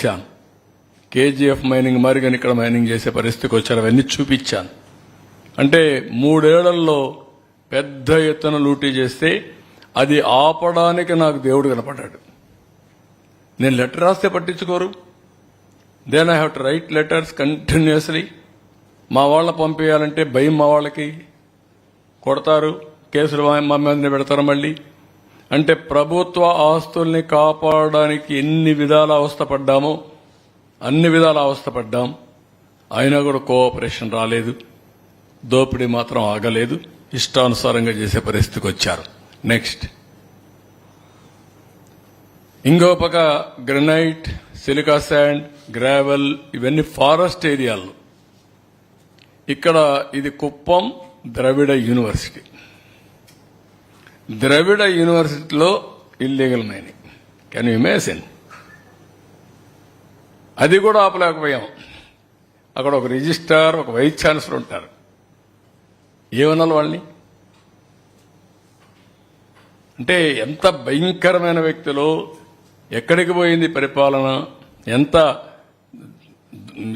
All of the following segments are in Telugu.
ఇచ్చాను కేజీఎఫ్ మైనింగ్ మరి ఇక్కడ మైనింగ్ చేసే పరిస్థితికి వచ్చారు అవన్నీ చూపించాను. అంటే మూడేళ్ళలో పెద్ద ఎత్తున లూటీ చేస్తే అది ఆపడానికి నాకు దేవుడు కనపడ్డాడు. నేను లెటర్ రాస్తే పట్టించుకోరు. Then I have to write letters continuously మా వాళ్ళ పంపించాలంటే భయం మా వాళ్ళకి. కొడతారు కేసులు మా మీద పెడతారు మళ్ళీ. అంటే ప్రభుత్వ ఆస్తుల్ని కాపాడడానికి ఎన్ని విధాల అవస్థపడ్డామో అన్ని విధాల అవస్థపడ్డాం. అయినా కూడా కోఆపరేషన్ రాలేదు. దోపిడీ మాత్రం ఆగలేదు. ఇష్టానుసారంగా చేసే పరిస్థితికి వచ్చారు. నెక్స్ట్. ఇంకో పక్క గ్రనైట్ సిలికా శాండ్ గ్రావెల్ ఇవన్నీ ఫారెస్ట్ ఏరియాలు ఇక్కడ ఇది కుప్పం ద్రవిడ యూనివర్సిటీ. ద్రవిడ యూనివర్సిటీలో illegal mining can you imagine అది కూడా ఆపలేకపోయాం. అక్కడ ఒక రిజిస్టార్ ఒక వైస్ ఛాన్సలర్ ఉంటారు. ఏమనాలి వాళ్ళని? అంటే ఎంత భయంకరమైన వ్యక్తులు ఎక్కడికి పోయింది పరిపాలన ఎంత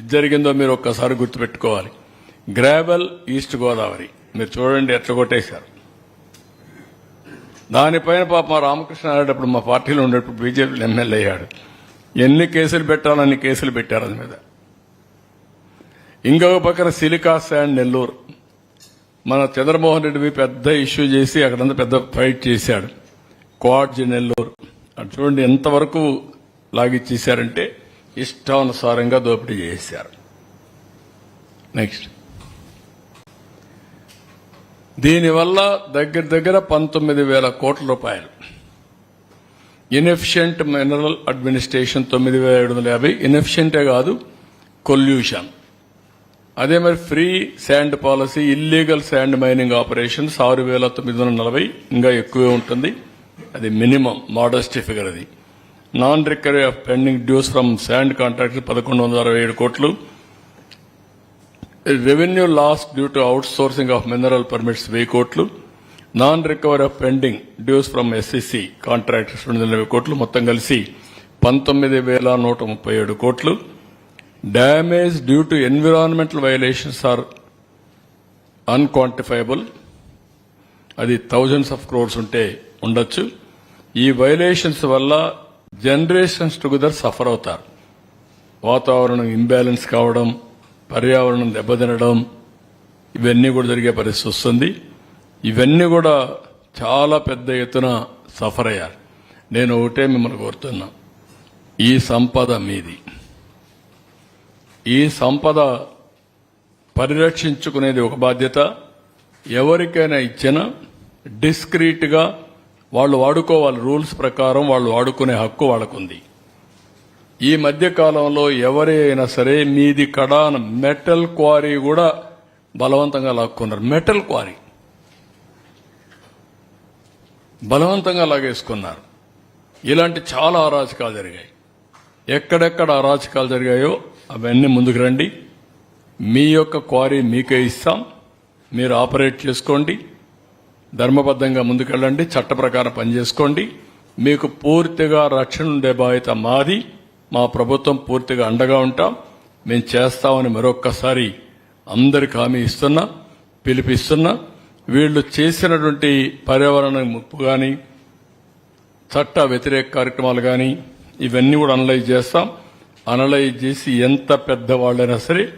జరిగిందో మీరు ఒక్కసారి గుర్తుపెట్టుకోవాలి. గ్రాబెల్ ఈస్ట్ గోదావరి మీరు చూడండి ఎట్లా కొట్టేశారు దానిపైన పాప మా రామకృష్ణ ఆడేటప్పుడు మా పార్టీలో ఉండేటప్పుడు బీజేపీ ఎమ్మెల్యే అయ్యాడు. ఎన్ని కేసులు పెట్టాలని కేసులు పెట్టారు అది మీద. ఇంకొక పక్కన సిలికా శాండ్ నెల్లూరు. మన చంద్రమోహన్ రెడ్డి పెద్ద ఇష్యూ చేసి అక్కడంతా పెద్ద ఫైట్ చేశాడు. క్వాడ్జ్ నెల్లూరు. అటు చూడండి ఎంతవరకు లాగిచ్చేశారంటే ఇష్టానుసారంగా దోపిడీ చేశారు. నెక్స్ట్. దీనివల్ల దగ్గర దగ్గర పంతొమ్మిది వేల కోట్ల రూపాయలు. ఇన్ఎఫిషియంట్ మినరల్ అడ్మినిస్ట్రేషన్ తొమ్మిది వేల ఏడు వందల యాభై. ఇన్ఎఫిషియంటే కాదు కొల్యూషన్ అదే మరి free sand policy illegal sand mining operations ఆరు వేల తొమ్మిది వందల నలభై ఇంకా ఎక్కువే ఉంటుంది. అది మినిమం మోడస్టీ ఫిగర్ అది. Non recovery of pending dues from sand contract పదకొండు వందల అరవై ఏడు కోట్లు. Revenue loss due to outsourcing of mineral permits వెయ్యి కోట్లు. Non recovery of pending dues from SSC contractors రెండు వందల కోట్లు. మొత్తం కలిసి పంతొమ్మిది వేల నూట ముప్పై ఏడు కోట్లు. Damage due to environmental violations are unquantifiable అది థౌజండ్స్ ఆఫ్ క్రోర్స్ ఉంటే ఉండొచ్చు. ఈ వైలేషన్స్ వల్ల జనరేషన్స్ టుగెదర్ సఫర్ అవుతారు. వాతావరణం ఇంబ్యాలెన్స్ కావడం పర్యావరణం దెబ్బతినడం ఇవన్నీ కూడా జరిగే పరిస్థితి వస్తుంది. ఇవన్నీ కూడా చాలా పెద్ద ఎత్తున సఫర్ అయ్యారు. నేను ఒకటే మిమ్మల్ని కోరుతున్నా. ఈ సంపద మీది. ఈ సంపద పరిరక్షించుకునేది ఒక బాధ్యత. ఎవరికైనా ఇచ్చినా డిస్క్రీట్గా వాళ్ళు వాడుకోవాలి. రూల్స్ ప్రకారం వాళ్ళు వాడుకునే హక్కు వాళ్ళకుంది. ఈ మధ్య కాలంలో ఎవరైనా సరే మీది కడాన మెటల్ క్వారీ కూడా బలవంతంగా లాక్కున్నారు. Metal quarry. బలవంతంగా లాగేసుకున్నారు. ఇలాంటి చాలా అరాచకాలు జరిగాయి. ఎక్కడెక్కడ అరాచకాలు జరిగాయో అవన్నీ ముందుకు రండి. మీ యొక్క క్వారీ మీకే ఇస్తాం. మీరు ఆపరేట్ చేసుకోండి. ధర్మబద్ధంగా ముందుకెళ్ళండి. చట్ట ప్రకారం పనిచేసుకోండి. మీకు పూర్తిగా రక్షణ ఉండే బాధ్యత మాది. మా ప్రభుత్వం పూర్తిగా అండగా ఉంటాం. మేము చేస్తామని మరొక్కసారి అందరికి హామీ ఇస్తున్నా పిలిపిస్తున్నా. వీళ్ళు చేసినటువంటి పర్యావరణ ముప్పు కానీ చట్ట వ్యతిరేక కార్యక్రమాలు కానీ ఇవన్నీ కూడా అనలైజ్ చేస్తాం. అనలైజ్ చేసి ఎంత పెద్దవాళ్ళైనా సరే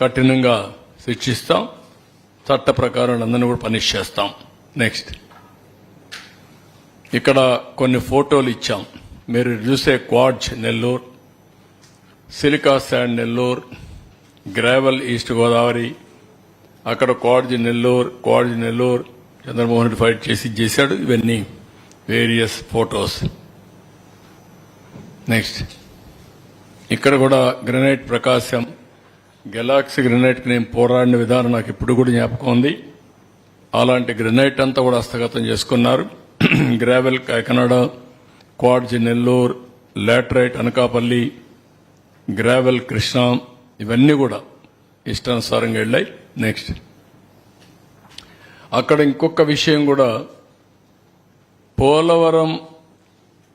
కఠినంగా శిక్షిస్తాం. చట్ట ప్రకారం అందరినీ కూడా పనిష్ చేస్తాం. నెక్స్ట్. ఇక్కడ కొన్ని ఫోటోలు ఇచ్చాం. మీరు చూసే quartz Nellore silica sand Nellore gravel east Godavari అక్కడ quartz Nellore quartz Nellore Chandramohan Reddy fight చేసి చేశాడు. ఇవన్నీ వేరియస్ ఫోటోస్. నెక్స్ట్. ఇక్కడ కూడా గ్రనైట్ ప్రకాశం గెలాక్సీ గ్రనైట్కి నేను పోరాడిన విధానం నాకు ఇప్పుడు కూడా జ్ఞాపకం ఉంది. అలాంటి గ్రనైట్ అంతా కూడా హస్తగతం చేసుకున్నారు. Gravel Kakinada quartz Nellore laterite Anakapalli gravel Krishna ఇవన్నీ కూడా ఇష్టానుసారంగా వెళ్ళాయి. నెక్స్ట్ అక్కడ ఇంకొక విషయం కూడా. Polavaram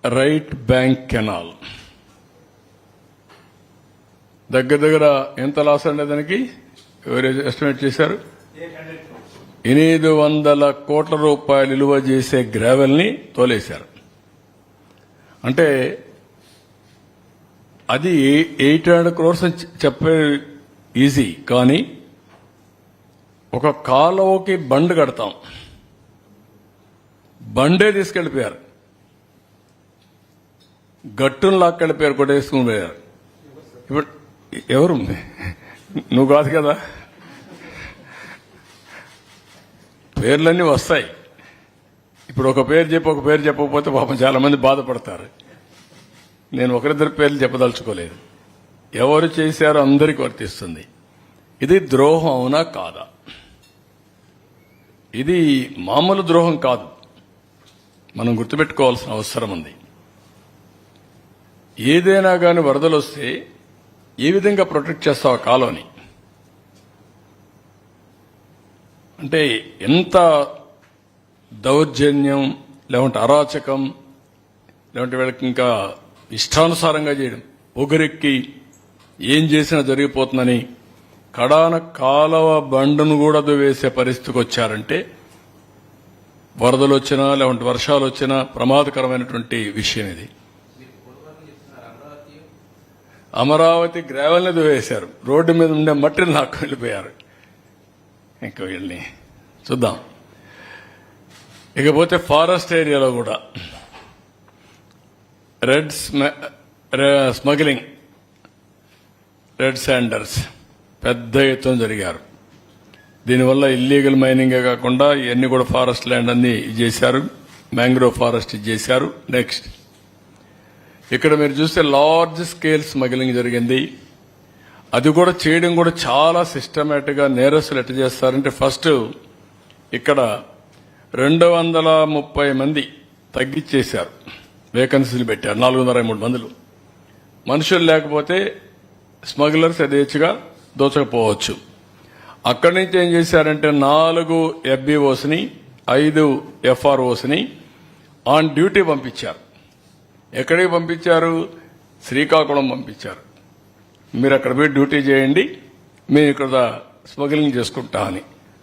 right bank canal. దగ్గర దగ్గర ఎంత లాస్ అండి దానికి? ఎవరు ఎస్టిమేట్ చేశారు? ఎనిమిది వందల కోట్ల రూపాయలు విలువ చేసే గ్రావెల్ని తోలేశారు. అంటే అది ఎయిట్ హండ్రెడ్ క్రోర్స్ అని చెప్పే ఈజీ కానీ ఒక కాలువకి బండ్ కడతాం. బండే తీసుకెళ్ళిపోయారు. గట్టును లాక్కెళ్ళిపోయారు కొట్టేసుకుని పోయారు. ఇప్పుడు ఎవరు? నువ్వు కాదు కదా? పేర్లన్నీ వస్తాయి. ఇప్పుడు ఒక పేరు చెప్పి ఒక పేరు చెప్పకపోతే పాపం చాలా మంది బాధపడతారు. నేను ఒకరిద్దరు పేర్లు చెప్పదలుచుకోలేదు. ఎవరు చేశారో అందరికి వర్తిస్తుంది. ఇది ద్రోహం అవునా కాదా? ఇది మామూలు ద్రోహం కాదు. మనం గుర్తుపెట్టుకోవాల్సిన అవసరం ఉంది. ఏదైనా కానీ వరదలు వస్తే ఏ విధంగా ప్రొటెక్ట్ చేస్తావు కాలోని? అంటే ఎంత దౌర్జన్యం లేవంటే అరాచకం లేవంటే వీళ్ళకి ఇంకా ఇష్టానుసారంగా చేయడం. పొగరెక్కి ఏం చేసినా జరిగిపోతుందని కడాన కాలవ బండును కూడా వేసే పరిస్థితికి వచ్చారంటే వరదలు వచ్చినా లేకుంటే వర్షాలు వచ్చినా ప్రమాదకరమైనటువంటి విషయం ఇది. అమరావతి గ్రావెల్ని దువేశారు రోడ్డు మీద ఉండే మట్టిని నాకు వెళ్ళిపోయారు. ఇంకా వీళ్ళని చూద్దాం. ఇకపోతే ఫారెస్ట్ ఏరియాలో కూడా. రెడ్ రె- స్మగ్లింగ్ రెడ్ శాండర్స్ పెద్ద ఎత్తున జరిగారు. దీనివల్ల ఇల్లీగల్ మైనింగే కాకుండా ఇవన్నీ కూడా ఫారెస్ట్ ల్యాండ్ అన్ని చేశారు మ్యాంగ్రోవ్ ఫారెస్ట్ చేశారు నెక్స్ట్ ఇక్కడ మీరు చూస్తే లార్జ్ స్కేల్ స్మగ్లింగ్ జరిగింది. అది కూడా చేయడం కూడా చాలా సిస్టమేటిక్గా నేరస్తులు ఎట్ట చేస్తారంటే ఫస్ట్ ఇక్కడ రెండు వందల ముప్పై మంది తగ్గించేశారు వేకెన్సీలు పెట్టారు. నాలుగు వందల మూడు మందులు. మనుషులు లేకపోతే స్మగ్లర్స్ యథేచ్ఛగా దోచకపోవచ్చు. అక్కడి నుంచి ఏం చేశారంటే నాలుగు ఎఫ్బిఓస్ని ఐదు ఎఫ్ఆర్ఓస్ని ఆన్ డ్యూటీ పంపించారు. ఎక్కడికి పంపించారు? శ్రీకాకుళం పంపించారు. మీరు అక్కడ పోయి డ్యూటీ చేయండి. మేము ఇక్కడ స్మగ్లింగ్ చేసుకుంటా అని.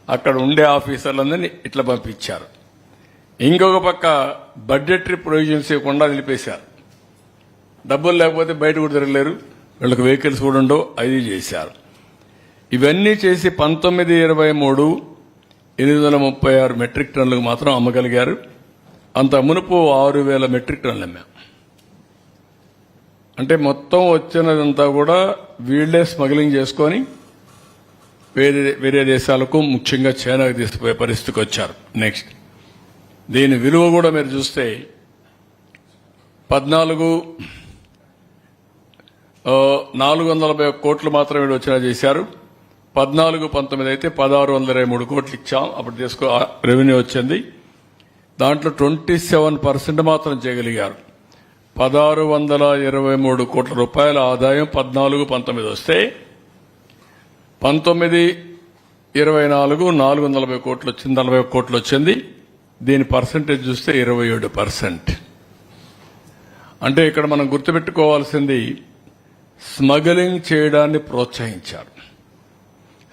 అక్కడ ఉండే ఆఫీసర్లందరినీ ఇట్లా పంపించారు. ఇంకొక పక్క బడ్జెటరీ ప్రొవిజన్స్ ఇవ్వకుండా నిలిపేశారు. డబ్బులు లేకపోతే బయట కూడా తిరగలేరు. వీళ్ళకి వెహికల్స్ కూడా ఉండవు. అది చేశారు. ఇవన్నీ చేసి పంతొమ్మిది ఇరవై మూడు ఎనిమిది వందల ముప్పై ఆరు మెట్రిక్ టన్నులకు మాత్రం అమ్మగలిగారు. అంత మునుపు ఆరు వేల మెట్రిక్ టన్నులు అమ్మాం. అంటే మొత్తం వచ్చినదంతా కూడా వీళ్ళే స్మగ్లింగ్ చేసుకొని వేరే వేరే దేశాలకు ముఖ్యంగా చైనాకు తీసుకుపోయే పరిస్థితికి వచ్చారు. నెక్స్ట్ దీని విలువ కూడా మీరు చూస్తే పద్నాలుగు నాలుగు వందల కోట్లు మాత్రమే వచ్చినా చేశారు. పద్నాలుగు పంతొమ్మిది అయితే పదహారు వందల ఇరవై మూడు కోట్లు ఇచ్చాం. అప్పుడు తీసుకో రెవెన్యూ వచ్చింది. దాంట్లో ట్వంటీ సెవెన్ పర్సెంట్ మాత్రం చేయగలిగారు. పదహారు వందల ఇరవై మూడు కోట్ల రూపాయల ఆదాయం పద్నాలుగు పంతొమ్మిది వస్తే పంతొమ్మిది ఇరవై నాలుగు నాలుగు వందల నలభై కోట్లు వచ్చింది నలభై కోట్లు వచ్చింది. దీని పర్సంటేజ్ చూస్తే ఇరవై ఏడు పర్సెంట్. అంటే ఇక్కడ మనం గుర్తుపెట్టుకోవాల్సింది స్మగ్లింగ్ చేయడాన్ని ప్రోత్సహించారు.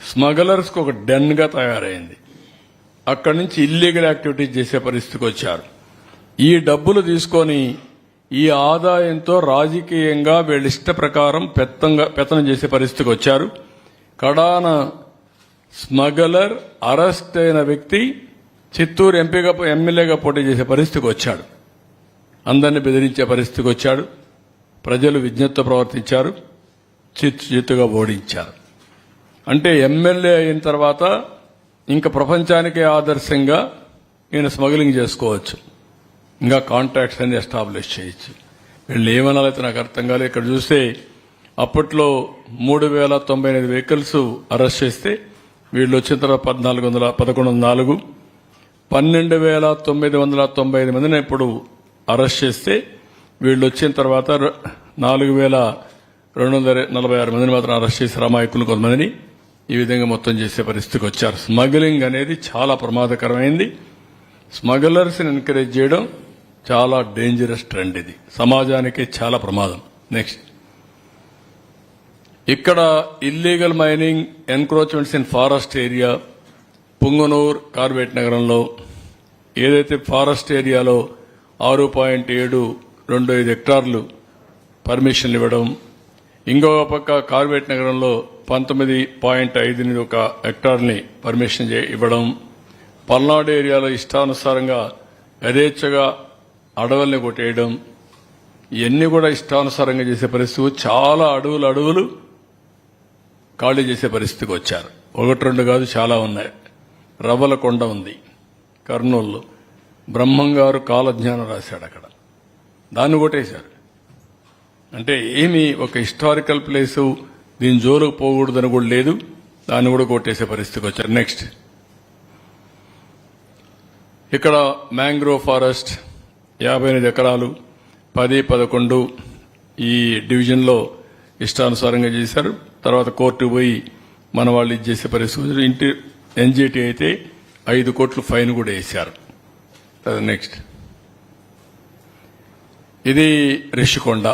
స్మగ్లర్స్కి ఒక డెన్గా తయారైంది. అక్కడి నుంచి ఇల్లీగల్ యాక్టివిటీస్ చేసే పరిస్థితికి వచ్చారు. ఈ డబ్బులు తీసుకొని ఈ ఆదాయంతో రాజకీయంగా వీళ్ళ ఇష్ట ప్రకారం పెత్తంగా పెత్తనం చేసే పరిస్థితికి వచ్చారు. కడాన స్మగ్లర్ అరెస్ట్ అయిన వ్యక్తి చిత్తూరు ఎంపీగా ఎమ్మెల్యేగా పోటీ చేసే పరిస్థితికి వచ్చాడు. అందరిని బెదిరించే పరిస్థితికి వచ్చాడు. ప్రజలు విజ్ఞతతో ప్రవర్తించారు. చిత్తు చిత్తుగా ఓడించారు. అంటే ఎమ్మెల్యే అయిన తర్వాత ఇంకా ప్రపంచానికే ఆదర్శంగా ఈయన స్మగ్లింగ్ చేసుకోవచ్చు. ఇంకా కాంట్రాక్ట్స్ అన్ని ఎస్టాబ్లిష్ చేయొచ్చు. వీళ్ళు ఏమనాలైతే నాకు అర్థం కాలేదు. ఇక్కడ చూస్తే అప్పట్లో మూడు వేల తొంభై ఎనిమిది వెహికల్స్ అరెస్ట్ చేస్తే వీళ్ళు వచ్చిన తర్వాత పద్నాలుగు వందల పదకొండు వందల నాలుగు పన్నెండు వేల తొమ్మిది వందల తొంభై ఐదు మందిని ఇప్పుడు అరెస్ట్ చేస్తే వీళ్ళు వచ్చిన తర్వాత నాలుగు వేల రెండు వందల నలభై ఆరు మందిని మాత్రం అరెస్ట్ చేసి రామాయకులు కొంతమందిని ఈ విధంగా మొత్తం చేసే పరిస్థితికి వచ్చారు. స్మగ్లింగ్ అనేది చాలా ప్రమాదకరమైంది. స్మగ్లర్స్ని ఎంకరేజ్ చేయడం చాలా డేంజరస్ ట్రెండ్ ఇది. సమాజానికి చాలా ప్రమాదం. నెక్స్ట్ ఇక్కడ illegal mining encroachments in forest area Punganur కార్బేట్ నగరంలో ఏదైతే ఫారెస్ట్ ఏరియాలో ఆరు పాయింట్ ఏడు రెండు ఐదు హెక్టార్లు పర్మిషన్లు ఇవ్వడం ఇంకొక పక్క కార్బేట్ నగరంలో పంతొమ్మిది పాయింట్ ఐదు ఎనిమిది ఒక హెక్టార్ని పర్మిషన్ చే- ఇవ్వడం పల్నాడు ఏరియాలో ఇష్టానుసారంగా యథేచ్ఛగా అడవుల్ని కొట్టేయడం ఇవన్నీ కూడా ఇష్టానుసారంగా చేసే పరిస్థితి. చాలా అడవులు అడవులు ఖాళీ చేసే పరిస్థితికి వచ్చారు. ఒకటి రెండు కాదు చాలా ఉన్నాయి. రవ్వల కొండ ఉంది. కర్నూలులో బ్రహ్మంగారు కాలజ్ఞానం రాశాడు అక్కడ. దాన్ని కొట్టేశారు. అంటే ఏమి ఒక హిస్టారికల్ ప్లేసు దీని జోలుకు పోకూడదని కూడా లేదు. దాన్ని కూడా కొట్టేసే పరిస్థితికి వచ్చారు. నెక్స్ట్ ఇక్కడ మ్యాంగ్రోవ్ ఫారెస్ట్ యాభై ఎనిమిది ఎకరాలు పది పదకొండు ఈ డివిజన్లో ఇష్టానుసారంగా చేశారు. తర్వాత కోర్టు పోయి మన వాళ్ళు ఇది చేసే పరిస్థితి ఇంటి ఎన్జిటి అయితే ఐదు కోట్లు ఫైన్ కూడా వేశారు. నెక్స్ట్ ఇది రిషికొండ.